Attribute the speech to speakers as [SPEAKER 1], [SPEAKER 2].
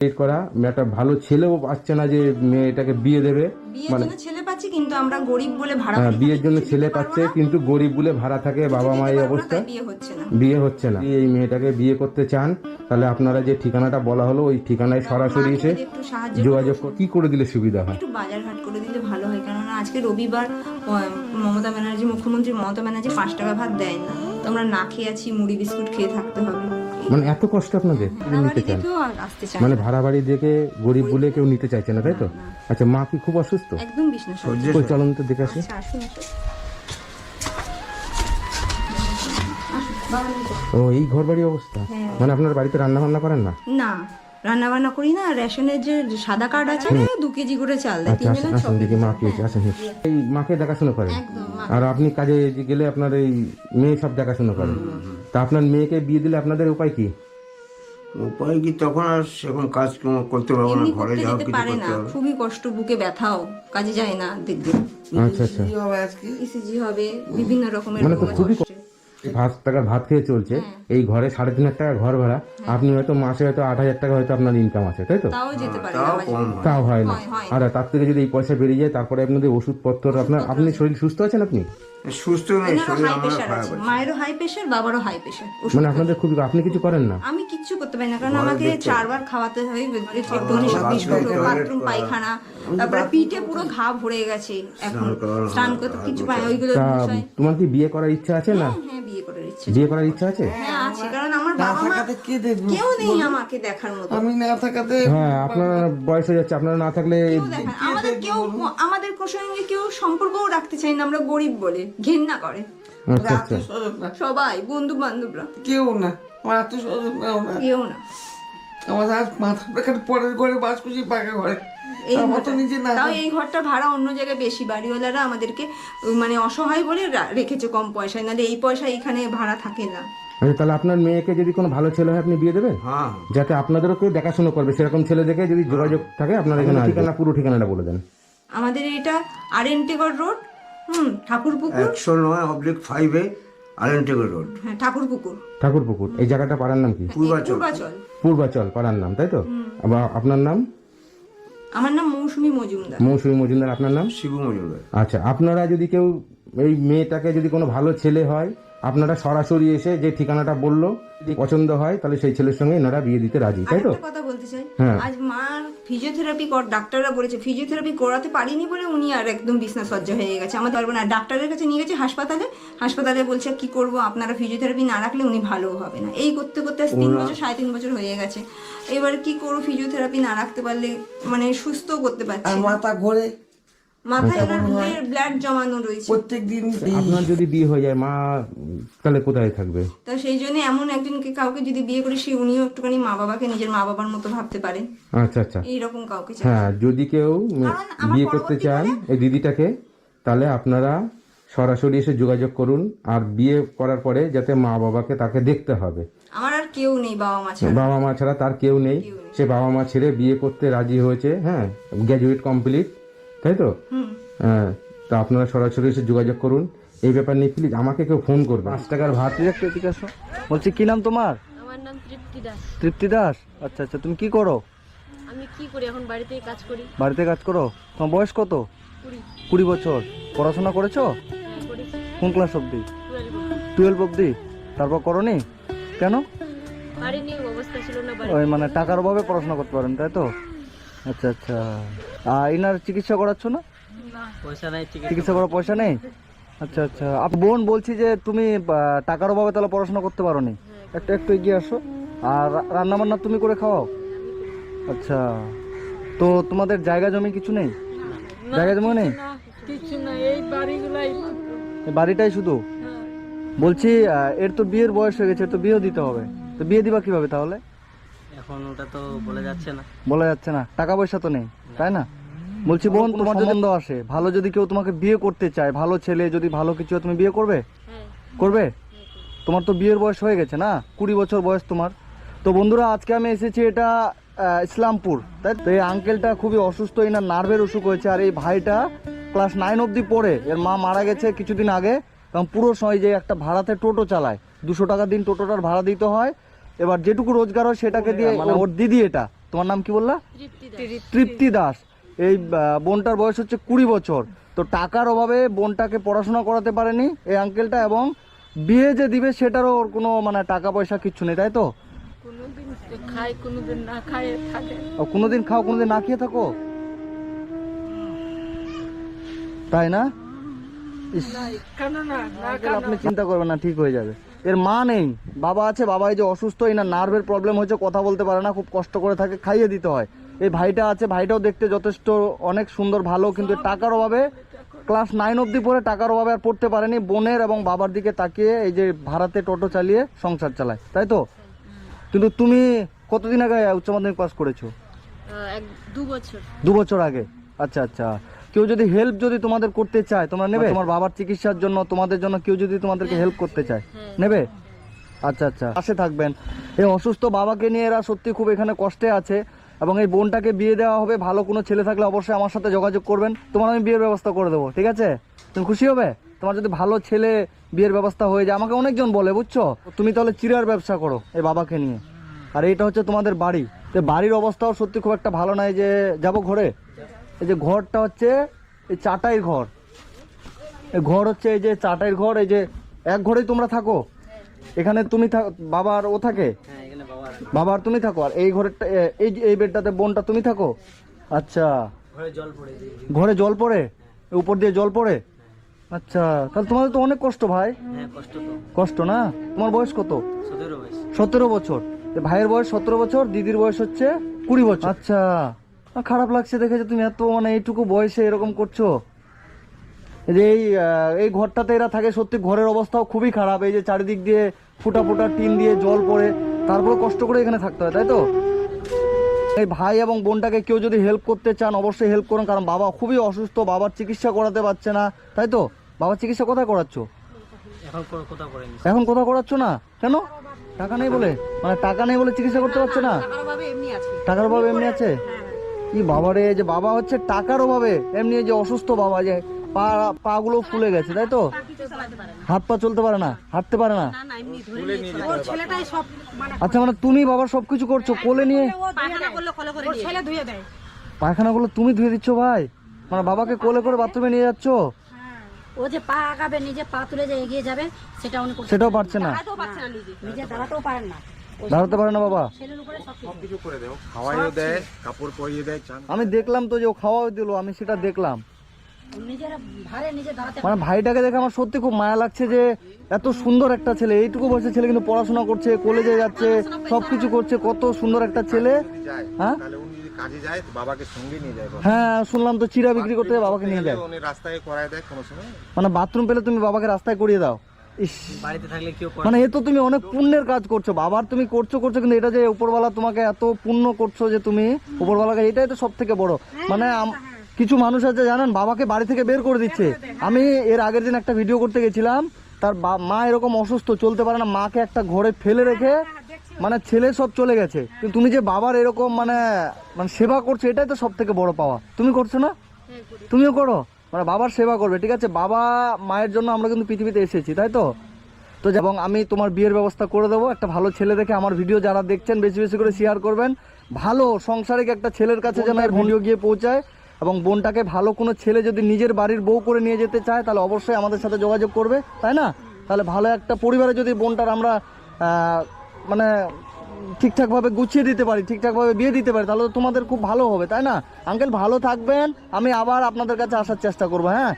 [SPEAKER 1] করা। একটা ভালো ছেলেও পাচ্ছে না যে মেয়েটাকে বিয়ে দেবে।
[SPEAKER 2] জন্য ছেলে পাচ্ছি কিন্তু আমরা গরিব বলে ভাড়া
[SPEAKER 1] হ্যাঁ, বিয়ের জন্য ছেলে পাচ্ছে কিন্তু গরিব বলে ভাড়া থাকে বাবা মা এই অবস্থা।
[SPEAKER 2] বিয়ে হচ্ছে না।
[SPEAKER 1] বিয়ে হচ্ছে না। এই মেয়েটাকে বিয়ে করতে চান তাহলে আপনারা যে ঠিকানাটা বলা হলো ওই ঠিকানায় সরাসরি এসে যোগাযোগ কি করে দিলে সুবিধা হয়?
[SPEAKER 2] একটু বাজার ঘাট করে দিলে ভালো হয় কেননা আজকে রবিবার মমতা ব্যানার্জি মুখ্যমন্ত্রী মমতা ব্যানার্জি পাঁচ টাকা ভাত দেয় না। তো আমরা না খেয়ে আছি মুড়ি বিস্কুট খেয়ে থাকতে হবে।
[SPEAKER 1] মানে এত কষ্ট আপনাদের নিতে চান? মানে
[SPEAKER 2] না।
[SPEAKER 1] ভাড়া বাড়ি দেখে গরিব বলে কেউ নিতে চাইছে না তাই তো? আচ্ছা মা কি খুব অসুস্থ?
[SPEAKER 2] একদম বিষ্ণু
[SPEAKER 1] তো দেখে আসি।
[SPEAKER 2] আচ্ছা।
[SPEAKER 1] ও এই ঘর বাড়ি অবস্থা?
[SPEAKER 2] হ্যাঁ।
[SPEAKER 1] মানে আপনার বাড়িতে রান্না বান্না করেন না?
[SPEAKER 2] না রান্না বান্না করি না রেশনের যে সাদা কার্ড আছে দু কেজি করে চাল দেয়
[SPEAKER 1] আচ্ছা
[SPEAKER 2] তিনজনের ছ কেজি।
[SPEAKER 1] মা কি হয়েছে আসেন এই মাকে দেখাশোনা করেন? আর আপনি কাজে গেলে আপনার এই মেয়ে সব দেখাশোনা করেন? তা আপনার মেয়েকে বিয়ে দিলে আপনাদের উপায় কি?
[SPEAKER 3] উপায় কি তখন আর সেরকম কাজ করতে পারব না ঘরে যাও কিছু
[SPEAKER 2] পারে না।
[SPEAKER 3] করতে হবে
[SPEAKER 2] খুবই কষ্ট বুকে ব্যথাও কাজে যায় না দেখবে
[SPEAKER 1] আচ্ছা আচ্ছা।
[SPEAKER 2] ইসিজি হবে বিভিন্ন রকমের
[SPEAKER 1] মানে তো খুবই ভাত টাকার ভাত খেয়ে চলছে এই ঘরে সাড়ে তিন হাজার টাকা ঘর ভাড়া আপনি হয়তো মাসে হয়তো আট হাজার টাকা হয়তো আপনার ইনকাম আছে তাই তো?
[SPEAKER 2] তাও না
[SPEAKER 3] হয়।
[SPEAKER 1] না।
[SPEAKER 2] হয়, হয়।
[SPEAKER 1] আর তার থেকে যদি এই পয়সা বেরিয়ে যায় তারপরে আপনাদের ওষুধপত্র আপনার আপনি শরীর সুস্থ আছেন আপনি?
[SPEAKER 3] সুস্থ নেই শরীর আমার খারাপ
[SPEAKER 2] আছে।
[SPEAKER 3] আছে।
[SPEAKER 2] মায়েরও হাই প্রেশার বাবারও হাই প্রেশার
[SPEAKER 1] মানে আপনাদের খুবই আপনি কিছু করেন না?
[SPEAKER 2] আমি কিচ্ছু করতে পারি না কারণ আমাকে চারবার খাওয়াতে হয় একটুখানি সব বিস্কুট বাথরুম পায়খানা তারপরে পিঠে পুরো ঘা ভরে গেছে এখন। স্নান করতে কিছু পায় ওইগুলো
[SPEAKER 1] তোমার কি বিয়ে করার ইচ্ছা আছে না?
[SPEAKER 2] হ্যাঁ বিয়ে করার ইচ্ছা
[SPEAKER 1] বিয়ে করার ইচ্ছা আছে?
[SPEAKER 2] হ্যাঁ আছে কারণ বাবা মা
[SPEAKER 4] কে দেখবে?
[SPEAKER 2] কেউ নেই আমাকে দেখার মতো।
[SPEAKER 4] আমি না থাকাতে
[SPEAKER 1] হ্যাঁ আপনার বয়স হয়ে যাচ্ছে আপনারা না থাকলে
[SPEAKER 2] কেউ দেখেন আমাদের কেউ আমাদের সঙ্গে কেউ সম্পর্কও রাখতে চাই না আমরা গরিব বলে ঘেন্না করে।
[SPEAKER 1] আচ্ছা আচ্ছা।
[SPEAKER 4] আত্মীয় স্বজন না।
[SPEAKER 2] সবাই বন্ধু বান্ধবরা
[SPEAKER 4] কেউ না। আমার আত্মীয় স্বজন না
[SPEAKER 2] কেউ না।
[SPEAKER 4] আমার আজ মাথা পরের ঘরে বাস করছি পাকা ঘরে।
[SPEAKER 2] এই
[SPEAKER 4] আমার তো
[SPEAKER 2] ঘরটা-
[SPEAKER 4] নিজে না
[SPEAKER 2] তাও এই ঘরটা ভাড়া অন্য জায়গায় বেশি। বাড়িওয়ালারা আমাদেরকে উম, মানে অসহায় বলে রা- রেখেছে কম পয়সায়। নাহলে এই পয়সা এখানে ভাড়া থাকে না।
[SPEAKER 1] আচ্ছা তাহলে আপনার মেয়েকে যদি কোনো ভালো ছেলে হয় আপনি বিয়ে দেবেন?
[SPEAKER 3] হ্যাঁ।
[SPEAKER 1] যাতে আপনাদেরও কেউ দেখাশোনা করবে। সেরকম ছেলে দেখে যদি যোগাযোগ থাকে আপনার এখানে ঠিকানা পুরো ঠিকানাটা বলে দেন।
[SPEAKER 2] আমাদের এটা আর এন রোড হুম ঠাকুরপুকুর।
[SPEAKER 3] একশো নয় অবলিক ফাইভে আলেন্টেগর রোড।
[SPEAKER 2] হ্যাঁ ঠাকুরপুকুর।
[SPEAKER 1] ঠাকুরপুকুর। এই জায়গাটা পাড়ার নাম কি?
[SPEAKER 3] পূর্বাচল।
[SPEAKER 2] পূর্বাচল।
[SPEAKER 1] পূর্বাচল পাড়ার নাম তাই তো? আবার আপনার নাম?
[SPEAKER 2] আমার নাম মৌসুমি মজুমদার।
[SPEAKER 1] মৌসুমী মজুমদার আপনার নাম?
[SPEAKER 3] শিবু মজুমদার।
[SPEAKER 1] আচ্ছা আপনারা যদি কেউ এই মেয়েটাকে যদি কোনো ভালো ছেলে হয় আপনারা সরাসরি এসে যে ঠিকানাটা বলল যদি পছন্দ হয় তাহলে সেই ছেলের সঙ্গে এনারা বিয়ে দিতে রাজি তাই তো?
[SPEAKER 2] কথা বলতে চাই।
[SPEAKER 1] হ্যাঁ।
[SPEAKER 2] আজ মার ফিজিওথেরাপি কর ডাক্তাররা বলেছে ফিজিওথেরাপি করাতে পারিনি বলে উনি আর একদম বিছনা সজ্জা হয়ে গেছে। আমাদের পারব না ডাক্তারের কাছে নিয়ে গেছে হাসপাতালে হাসপাতালে বলছে কি করব? আপনারা ফিজিওথেরাপি না রাখলে উনি ভালো হবে না। এই করতে করতে আজ তিন বছর সাড়ে তিন বছর হয়ে গেছে। এবার কি করব? ফিজিওথেরাপি না রাখতে পারলে মানে সুস্থ করতে পারছি।
[SPEAKER 4] মাথা ঘরে।
[SPEAKER 2] মাথায় ব্লাড জমানো রয়েছে।
[SPEAKER 4] প্রত্যেক
[SPEAKER 1] আপনার যদি বিয়ে হয়ে যায় মা তাহলে কোথায় থাকবে?
[SPEAKER 2] তো সেই জন্য এমন একজনকে কাউকে যদি বিয়ে করে সে উনিও একটুখানি মা বাবাকে নিজের মা বাবার মতো ভাবতে পারে।
[SPEAKER 1] আচ্ছা আচ্ছা।
[SPEAKER 2] এইরকম কাউকে
[SPEAKER 1] হ্যাঁ যদি কেউ বিয়ে করতে চান এই দিদিটাকে তাহলে আপনারা সরাসরি এসে যোগাযোগ করুন আর বিয়ে করার পরে যাতে মা বাবাকে তাকে দেখতে হবে।
[SPEAKER 2] আমার আর কেউ নেই বাবা মা ছাড়া।
[SPEAKER 1] বাবা মা ছাড়া তার কেউ নেই। সে বাবা মা ছেড়ে বিয়ে করতে রাজি হয়েছে হ্যাঁ গ্র্যাজুয়েট কমপ্লিট তাই তো? হ্যাঁ তা আপনারা সরাসরি এসে যোগাযোগ করুন। এই ব্যাপার নিয়ে প্লিজ আমাকে কেউ ফোন করবে। পাঁচ টাকার ভাত
[SPEAKER 5] একটু বলছি কি নাম তোমার?
[SPEAKER 6] আমার নাম তৃপ্তি দাস।
[SPEAKER 5] তৃপ্তি দাস? আচ্ছা আচ্ছা তুমি কি করো?
[SPEAKER 6] আমি কি করি? এখন বাড়িতেই কাজ করি।
[SPEAKER 5] বাড়িতে কাজ করো? তোমার বয়স কত?
[SPEAKER 6] কুড়ি।
[SPEAKER 5] বছর। পড়াশোনা করেছ?
[SPEAKER 6] হ্যাঁ
[SPEAKER 5] কোন ক্লাস অবধি?
[SPEAKER 6] টুয়েলভ
[SPEAKER 5] অবধি। তারপর করনি? কেন?
[SPEAKER 6] পারিনি অবস্থা ছিল না বাড়ি
[SPEAKER 5] ওই মানে টাকার অভাবে পড়াশোনা করতে পারেন তাই তো? আচ্ছা আচ্ছা। আর ইনার চিকিৎসা করাচ্ছ না?
[SPEAKER 6] পয়সা নাই
[SPEAKER 5] চিকিৎসা করার পয়সা নেই? আচ্ছা আচ্ছা। আপ বোন বলছি যে তুমি টাকার অভাবে তাহলে পড়াশোনা করতে পারো নি একটু একটু এগিয়ে আসো। আর রান্না বান্না তুমি করে খাওয়াও? আচ্ছা। তো তোমাদের জায়গা জমি কিছু নেই? জায়গা জমি নেই?
[SPEAKER 6] কিছু না এই বাড়িগুলাই
[SPEAKER 5] বাড়িটাই শুধু? বলছি এর তো বিয়ের বয়স হয়ে গেছে এর তো বিয়েও দিতে হবে। তো বিয়ে দিবা কীভাবে তাহলে?
[SPEAKER 7] এখন ওটা তো বলে যাচ্ছে না।
[SPEAKER 5] বলা যাচ্ছে না। টাকা পয়সা তো নেই তাই না? বলছি বোন তোমার যদি সম্বন্ধ আসে। ভালো যদি কেউ তোমাকে বিয়ে করতে চায় ভালো ছেলে যদি ভালো কিছু হয়, তুমি বিয়ে করবে? করবে? তোমার তো বিয়ের বয়স হয়ে গেছে না? কুড়ি বছর বয়স তোমার। তো বন্ধুরা আজকে আমি এসেছি এটা আহ, ইসলামপুর তাই তো? এই আঙ্কেলটা খুবই অসুস্থ এনার নার্ভের অসুখ হয়েছে আর এই ভাইটা ক্লাস নাইন অবধি পড়ে। এর মা মারা গেছে কিছুদিন আগে। কারণ পুরো সময় যে একটা ভাড়াতে টোটো চালায়। দুশো টাকা দিন টোটোটার ভাড়া দিতে হয়। এবার যেটুকু রোজগার হয় সেটাকে দিয়ে মানে ওর দিদি এটা। তোমার নাম কি বললা?
[SPEAKER 6] তৃপ্তি দাস।
[SPEAKER 5] এই বোনটার বয়স হচ্ছে কুড়ি বছর। তো টাকার অভাবে বোনটাকে পড়াশোনা করাতে পারেনি এই আঙ্কেলটা এবং বিয়ে যে দিবে সেটারও ওর কোনো মানে টাকা পয়সা কিচ্ছু নেই তাই তো?
[SPEAKER 6] কোনোদিন খায় কোনোদিন না খায় থাকে।
[SPEAKER 5] ও কোনোদিন খাও কোনোদিন না খেয়ে থাকো? তাই না? ইস,
[SPEAKER 6] কেন না না
[SPEAKER 5] আঙ্কেল, আপনি চিন্তা করবেন না ঠিক হয়ে যাবে। এর মা নেই। বাবা আছে বাবা এই যে অসুস্থ এই না নার্ভের প্রবলেম হয়েছে কথা বলতে পারে না খুব কষ্ট করে থাকে খাইয়ে দিতে হয়। এই ভাইটা আছে ভাইটাও দেখতে যথেষ্ট অনেক সুন্দর ভালো কিন্তু টাকার অভাবে ক্লাস নাইন অবধি পরে টাকার অভাবে আর পড়তে পারেনি। বোনের এবং বাবার দিকে তাকিয়ে এই যে ভাড়াতে টোটো চালিয়ে সংসার চালায় তাই তো? কিন্তু তুমি কতদিন আগে উচ্চ মাধ্যমিক পাস করেছ?
[SPEAKER 6] দু বছর
[SPEAKER 5] আগে। আচ্ছা আচ্ছা। কেউ যদি হেল্প যদি তোমাদের করতে চায় তোমরা নেবে? তোমার বাবার চিকিৎসার জন্য তোমাদের জন্য কেউ যদি তোমাদেরকে হেল্প করতে চায় নেবে? আচ্ছা আচ্ছা পাশে থাকবেন। এই অসুস্থ বাবাকে নিয়ে এরা সত্যি খুব এখানে কষ্টে আছে এবং এই বোনটাকে বিয়ে দেওয়া হবে ভালো কোনো ছেলে থাকলে অবশ্যই আমার সাথে যোগাযোগ করবেন। তোমার আমি বিয়ের ব্যবস্থা করে দেবো ঠিক আছে? তুমি খুশি হবে? তোমার যদি ভালো ছেলে বিয়ের ব্যবস্থা হয়ে যায় আমাকে অনেকজন বলে বুঝছ? তুমি তাহলে চিরার ব্যবসা করো এই বাবাকে নিয়ে। আর এইটা হচ্ছে তোমাদের বাড়ি। তো বাড়ির অবস্থাও সত্যি খুব একটা ভালো নয় যে যাব ঘরে? এই যে ঘরটা হচ্ছে এই চাটাইয়ের ঘর। এই ঘর হচ্ছে এই যে চাটাইয়ের ঘর এই যে এক ঘরেই তোমরা থাকো। এখানে তুমি থাক- বাবা আর ও থাকে?
[SPEAKER 7] হ্যাঁ বাবার
[SPEAKER 5] বাবা আর তুমি থাকো আর এই ঘরেরটা এই যে- এই বেডটাতে বোনটা তুমি থাকো? আচ্ছা।
[SPEAKER 7] ঘরে জল পড়ে
[SPEAKER 5] ঘরে জল পড়ে? উপর দিয়ে জল পড়ে? আচ্ছা তাহলে তোমাদের তো অনেক কষ্ট ভাই।
[SPEAKER 7] হ্যাঁ কষ্ট
[SPEAKER 5] না? তোমার বয়স কত?
[SPEAKER 7] সতেরো
[SPEAKER 5] বছর। ভাইয়ের বয়স সতেরো বছর দিদির বয়স হচ্ছে কুড়ি বছর। আচ্ছা। আহ, খারাপ লাগছে দেখে যে তুমি এত মানে এইটুকু বয়সে এরকম করছ। এই যে এই এই ঘরটাতে এরা থাকে সত্যি ঘরের অবস্থাও খুবই খারাপ। এই যে চারিদিক দিয়ে ফুটা ফুটা টিন দিয়ে জল পড়ে তারপরে কষ্ট করে এখানে থাকতে হয় তাই তো? এই ভাই এবং বোনটাকে কেউ যদি হেল্প করতে চান অবশ্যই হেল্প করুন কারণ বাবা খুবই অসুস্থ বাবার চিকিৎসা করাতে পারছে না তাই তো? বাবার চিকিৎসা কোথায় করাচ্ছ?
[SPEAKER 7] এখন কোথাও
[SPEAKER 5] করাচ্ছ না? কেন? টাকা নেই বলে? মানে টাকা নেই বলে চিকিৎসা করতে পারছ না? টাকার অভাবে এমনি আছে। কি বাবা রে যে বাবা হচ্ছে টাকার অভাবে এমনি যে অসুস্থ বাবা যে পা পা গুলো ফুলে গেছে তাই তো? হাত পা চলতে পারে না হাঁটতে পারে না। আচ্ছা মানে তুমি বাবার সবকিছু করছ কোলে নিয়ে? পায়খানা গুলো তুমি ধুয়ে দিচ্ছ ভাই? মানে বাবাকে কোলে করে বাথরুমে নিয়ে যাচ্ছ?
[SPEAKER 8] ও যে পা আগাবে নিজে পা তুলে যে এগিয়ে যাবে সেটা উনি করতে
[SPEAKER 5] সেটাও পারছে না।
[SPEAKER 8] নিজে দাঁড়াতেও পারেন না।
[SPEAKER 5] দাঁড়াতে পারে না বাবা।
[SPEAKER 8] ছেলের উপরে সব
[SPEAKER 3] খাওয়াইও দেয় কাপড় পরিয়ে দেয়
[SPEAKER 5] আমি দেখলাম তো যে ও খাওয়াও দিল আমি সেটা দেখলাম। মানে ভাইটাকে দেখে আমার সত্যি খুব মায়া লাগছে যে এত সুন্দর একটা ছেলে এইটুকু বয়সের ছেলে কিন্তু পড়াশোনা করছে কলেজে যাচ্ছে সবকিছু করছে কত সুন্দর একটা ছেলে। হ্যাঁ?
[SPEAKER 9] তাহলে উনি যদি কাজে যায় বাবাকে সঙ্গে নিয়ে যায়
[SPEAKER 5] হ্যাঁ শুনলাম তো চিরা বিক্রি করতে বাবাকে নিয়ে যায়।
[SPEAKER 9] রাস্তায় করায় দেয় কোনো সময়?
[SPEAKER 5] মানে বাথরুম পেলে তুমি বাবাকে রাস্তায় করিয়ে দাও।
[SPEAKER 7] বাড়িতে থাকলে কেউ
[SPEAKER 5] মানে এ তো তুমি অনেক পুণ্যের কাজ করছ বাবার তুমি করছ করছ কিন্তু এটা যে উপরওয়ালা তোমাকে এত পুণ্য করছ যে তুমি উপরওয়ালাকে এটাই তো সব থেকে বড় মানে আম- কিছু মানুষ আছে জানেন বাবাকে বাড়ি থেকে বের করে দিচ্ছে। আমি এর আগের দিন একটা ভিডিও করতে গেছিলাম তার বা- মা এরকম অসুস্থ চলতে পারে না মাকে একটা ঘরে ফেলে রেখে মানে ছেলে সব চলে গেছে। কিন্তু তুমি যে বাবার এরকম মানে মানে সেবা করছ এটাই তো সব থেকে বড় পাওয়া। তুমি করছ না? তুমিও করো? মানে বাবার সেবা করবে ঠিক আছে? বাবা মায়ের জন্য আমরা কিন্তু পৃথিবীতে এসেছি তাই তো? তো এবং আমি তোমার বিয়ের ব্যবস্থা করে দেবো। একটা ভালো ছেলে দেখে আমার ভিডিও যারা দেখছেন বেশি বেশি করে শেয়ার করবেন। ভালো সংসারিক একটা ছেলের কাছে যেন এই ভিডিও গিয়ে পৌঁছায় এবং বোনটাকে ভালো কোনো ছেলে যদি নিজের বাড়ির বউ করে নিয়ে যেতে চায় তাহলে অবশ্যই আমাদের সাথে যোগাযোগ করবে তাই না? তাহলে ভালো একটা পরিবারে যদি বোনটার আমরা মানে ঠিকঠাকভাবে গুছিয়ে দিতে পারি, ঠিকঠাকভাবে বিয়ে দিতে পারি, তাহলে তো তোমাদের খুব ভালো হবে, তাই না? আঙ্কেল ভালো থাকবেন, আমি আবার আপনাদের কাছে আসার চেষ্টা করব হ্যাঁ?